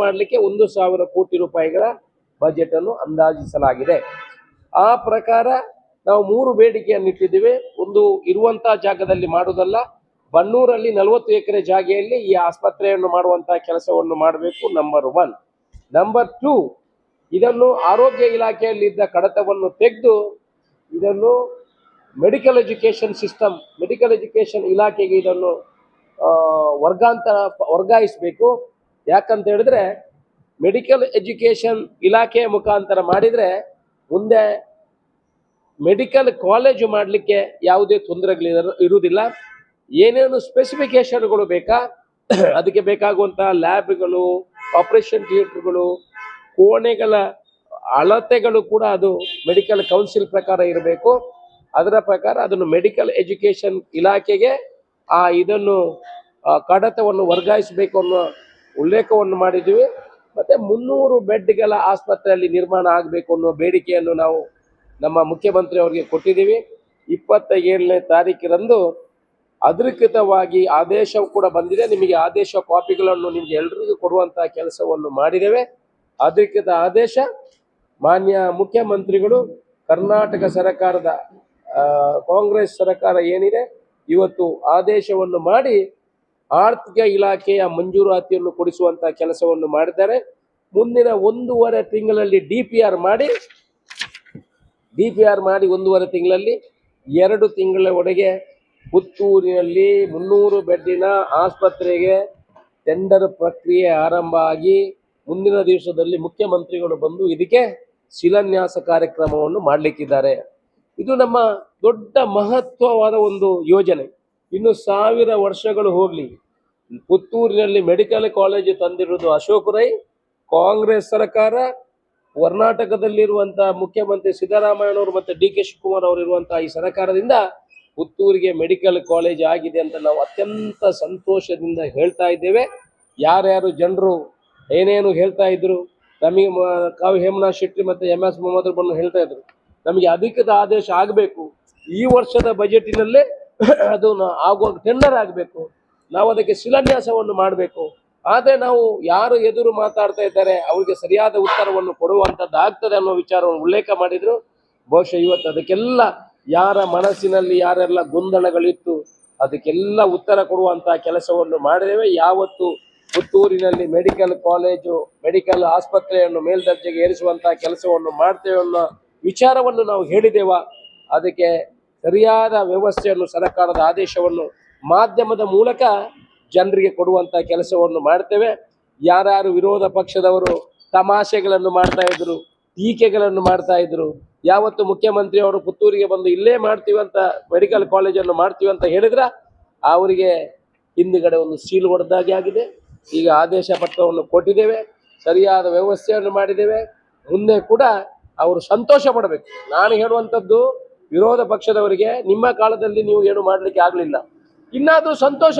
ಮಾಡಲಿಕ್ಕೆ ಒಂದು ಸಾವಿರ ಕೋಟಿ ರೂಪಾಯಿಗಳ ಬಜೆಟ್ ಅನ್ನು ಅಂದಾಜಿಸಲಾಗಿದೆ. ಆ ಪ್ರಕಾರ ನಾವು ಮೂರು ಬೇಡಿಕೆಯನ್ನು ಇಟ್ಟಿದ್ದೇವೆ. ಒಂದು ಇರುವಂತಹ ಜಾಗದಲ್ಲಿ ಮಾಡುವುದಲ್ಲ, ಬನ್ನೂರಲ್ಲಿ ನಲವತ್ತು ಎಕರೆ ಜಾಗೆಯಲ್ಲಿ ಈ ಆಸ್ಪತ್ರೆಯನ್ನು ಮಾಡುವಂತಹ ಕೆಲಸವನ್ನು ಮಾಡಬೇಕು ನಂಬರ್ ಒನ್ ನಂಬರ್ ಟೂ ಇದನ್ನು ಆರೋಗ್ಯ ಇಲಾಖೆಯಲ್ಲಿದ್ದ ಕಡತವನ್ನು ತೆಗೆದು ಇದನ್ನು medical education system medical education ಇಲಾಖೆಗೆ ಇದನ್ನು ವರ್ಗಾಂತರ, ವರ್ಗಾಯಿಸಬೇಕು. ಯಾಕಂತ ಹೇಳಿದ್ರೆ ಮೆಡಿಕಲ್ ಎಜುಕೇಶನ್ ಇಲಾಖೆಯ ಮುಖಾಂತರ ಮಾಡಿದರೆ ಮುಂದೆ ಮೆಡಿಕಲ್ ಕಾಲೇಜು ಮಾಡಲಿಕ್ಕೆ ಯಾವುದೇ ತೊಂದರೆಗಳು ಇರುವುದಿಲ್ಲ. ಏನೇನು ಸ್ಪೆಸಿಫಿಕೇಶನ್ಗಳು ಬೇಕಾ? ಅದಕ್ಕೆ ಬೇಕಾಗುವಂತಹ ಲ್ಯಾಬ್ಗಳು, ಆಪರೇಷನ್ ಥಿಯೇಟರ್ಗಳು, ಕೋಣೆಗಳ ಅಳತೆಗಳು ಕೂಡ ಅದು ಮೆಡಿಕಲ್ ಕೌನ್ಸಿಲ್ ಪ್ರಕಾರ ಇರಬೇಕು. ಅದರ ಪ್ರಕಾರ ಅದನ್ನು ಮೆಡಿಕಲ್ ಎಜುಕೇಶನ್ ಇಲಾಖೆಗೆ ಆ ಇದನ್ನು ಕಡತವನ್ನು ವರ್ಗಾಯಿಸಬೇಕು ಅನ್ನೋ ಉಲ್ಲೇಖವನ್ನು ಮಾಡಿದ್ದೀವಿ. ಮತ್ತೆ ಮುನ್ನೂರು ಬೆಡ್ಗಳ ಆಸ್ಪತ್ರೆಯಲ್ಲಿ ನಿರ್ಮಾಣ ಆಗಬೇಕು ಅನ್ನೋ ಬೇಡಿಕೆಯನ್ನು ನಾವು ನಮ್ಮ ಮುಖ್ಯಮಂತ್ರಿ ಅವರಿಗೆ ಕೊಟ್ಟಿದ್ದೀವಿ. ಇಪ್ಪತ್ತ ಏಳನೇ ತಾರೀಕಿನಂದು ಅಧಿಕೃತವಾಗಿ ಆದೇಶ ಕೂಡ ಬಂದಿದೆ. ನಿಮಗೆ ಆದೇಶ ಕಾಪಿಗಳನ್ನು ನಿಮಗೆ ಎಲ್ರಿಗೂ ಕೊಡುವಂತಹ ಕೆಲಸವನ್ನು ಮಾಡಿದ್ದೇವೆ. ಅಧಿಕೃತ ಆದೇಶ. ಮಾನ್ಯ ಮುಖ್ಯಮಂತ್ರಿಗಳು, ಕರ್ನಾಟಕ ಸರ್ಕಾರದ ಕಾಂಗ್ರೆಸ್ ಸರ್ಕಾರ ಏನಿದೆ, ಇವತ್ತು ಆದೇಶವನ್ನು ಮಾಡಿ ಆರ್ಥಿಕ ಇಲಾಖೆಯ ಮಂಜೂರಾತಿಯನ್ನು ಕೊಡಿಸುವಂತಹ ಕೆಲಸವನ್ನು ಮಾಡಿದ್ದಾರೆ. ಮುಂದಿನ ಒಂದೂವರೆ ತಿಂಗಳಲ್ಲಿ ಡಿ ಪಿ ಆರ್ ಮಾಡಿ, ಡಿ ಪಿ ಆರ್ ಮಾಡಿ ಒಂದೂವರೆ ತಿಂಗಳಲ್ಲಿ ಎರಡು ತಿಂಗಳ ಒಳಗೆ ಪುತ್ತೂರಿನಲ್ಲಿ ಮುನ್ನೂರು ಬೆಡ್ಡಿನ ಆಸ್ಪತ್ರೆಗೆ ಟೆಂಡರ್ ಪ್ರಕ್ರಿಯೆ ಆರಂಭ ಆಗಿ ಮುಂದಿನ ದಿವಸದಲ್ಲಿ ಮುಖ್ಯಮಂತ್ರಿಗಳು ಬಂದು ಇದಕ್ಕೆ ಶಿಲಾನ್ಯಾಸ ಕಾರ್ಯಕ್ರಮವನ್ನು ಮಾಡಲಿಕ್ಕಿದ್ದಾರೆ. ಇದು ನಮ್ಮ ದೊಡ್ಡ ಮಹತ್ವವಾದ ಒಂದು ಯೋಜನೆ. ಇನ್ನು ಸಾವಿರ ವರ್ಷಗಳು ಹೋಗಲಿ. ಪುತ್ತೂರಿನಲ್ಲಿ ಮೆಡಿಕಲ್ ಕಾಲೇಜ್ ತಂದಿರುವುದು ಅಶೋಕ್ ರೈ, ಕಾಂಗ್ರೆಸ್ ಸರ್ಕಾರ, ಕರ್ನಾಟಕದಲ್ಲಿರುವಂತಹ ಮುಖ್ಯಮಂತ್ರಿ ಸಿದ್ದರಾಮಯ್ಯನವರು ಮತ್ತು ಡಿ ಕೆ ಶಿವಕುಮಾರ್ ಅವರು ಇರುವಂತಹ ಈ ಸರ್ಕಾರದಿಂದ ಪುತ್ತೂರಿಗೆ ಮೆಡಿಕಲ್ ಕಾಲೇಜ್ ಆಗಿದೆ ಅಂತ ನಾವು ಅತ್ಯಂತ ಸಂತೋಷದಿಂದ ಹೇಳ್ತಾ ಇದ್ದೇವೆ. ಯಾರ್ಯಾರು ಜನರು ಏನೇನು ಹೇಳ್ತಾ ಇದ್ರು, ನಮಗೆ ಮ- ಕಾವಿ ಹೇಮನಾಥ್ ಶೆಟ್ಟಿ ಮತ್ತು ಎಂ ಎಸ್ ಮೊಹಮ್ಮದ್ ಬಂದು ಹೇಳ್ತಾ ಇದ್ರು. ನಮಗೆ ಅಧಿಕೃತ ಆದೇಶ ಆಗಬೇಕು. ಈ ವರ್ಷದ ಬಜೆಟಿನಲ್ಲೇ ಅದು ಆಗುವ ಟೆಂಡರ್ ಆಗಬೇಕು. ನಾವು ಅದಕ್ಕೆ ಶಿಲಾನ್ಯಾಸವನ್ನು ಮಾಡಬೇಕು. ಆದರೆ ನಾವು ಯಾರು ಎದುರು ಮಾತಾಡ್ತಾ ಇದ್ದಾರೆ, ಅವರಿಗೆ ಸರಿಯಾದ ಉತ್ತರವನ್ನು ಕೊಡುವಂಥದ್ದು ಆಗ್ತದೆ ಅನ್ನೋ ವಿಚಾರವನ್ನು ಉಲ್ಲೇಖ ಮಾಡಿದರು. ಬಹುಶಃ ಇವತ್ತು ಅದಕ್ಕೆಲ್ಲ ಯಾರ ಮನಸ್ಸಿನಲ್ಲಿ ಯಾರೆಲ್ಲ ಗೊಂದಲಗಳಿತ್ತು, ಅದಕ್ಕೆಲ್ಲ ಉತ್ತರ ಕೊಡುವಂಥ ಕೆಲಸವನ್ನು ಮಾಡಿದ್ದೇವೆ. ಯಾವತ್ತು ಪುತ್ತೂರಿನಲ್ಲಿ ಮೆಡಿಕಲ್ ಕಾಲೇಜು, ಮೆಡಿಕಲ್ ಆಸ್ಪತ್ರೆಯನ್ನು ಮೇಲ್ದರ್ಜೆಗೆ ಏರಿಸುವಂತಹ ಕೆಲಸವನ್ನು ಮಾಡ್ತೇವೆ ಅನ್ನೋ ವಿಚಾರವನ್ನು ನಾವು ಹೇಳಿದ್ದೇವ. ಅದಕ್ಕೆ ಸರಿಯಾದ ವ್ಯವಸ್ಥೆಯನ್ನು ಸರ್ಕಾರದ ಆದೇಶವನ್ನು ಮಾಧ್ಯಮದ ಮೂಲಕ ಜನರಿಗೆ ಕೊಡುವಂಥ ಕೆಲಸವನ್ನು ಮಾಡ್ತೇವೆ. ಯಾರ್ಯಾರು ವಿರೋಧ ಪಕ್ಷದವರು ತಮಾಷೆಗಳನ್ನು ಮಾಡ್ತಾ ಇದ್ರು, ಟೀಕೆಗಳನ್ನು ಮಾಡ್ತಾ ಇದ್ರು, ಯಾವತ್ತು ಮುಖ್ಯಮಂತ್ರಿ ಅವರು ಪುತ್ತೂರಿಗೆ ಬಂದು ಇಲ್ಲೇ ಮಾಡ್ತೀವಂತ ಮೆಡಿಕಲ್ ಕಾಲೇಜನ್ನು ಮಾಡ್ತೀವಿ ಅಂತ ಹೇಳಿದ್ರ ಅವರಿಗೆ ಹಿಂದುಗಡೆ ಒಂದು ಸೀಲ್ ಹೊಡೆದಾಗೆ ಆಗಿದೆ. ಈಗ ಆದೇಶ ಪತ್ರವನ್ನು ಕೊಟ್ಟಿದ್ದೇವೆ, ಸರಿಯಾದ ವ್ಯವಸ್ಥೆಯನ್ನು ಮಾಡಿದ್ದೇವೆ. ಮುಂದೆ ಕೂಡ ಅವರು ಸಂತೋಷ ಪಡಬೇಕು. ನಾನು ಹೇಳುವಂಥದ್ದು ವಿರೋಧ ಪಕ್ಷದವರಿಗೆ ನಿಮ್ಮ ಕಾಲದಲ್ಲಿ ನೀವು ಏನು ಮಾಡಲಿಕ್ಕೆ ಆಗಲಿಲ್ಲ. ಇನ್ನಾದರೂ ಸಂತೋಷ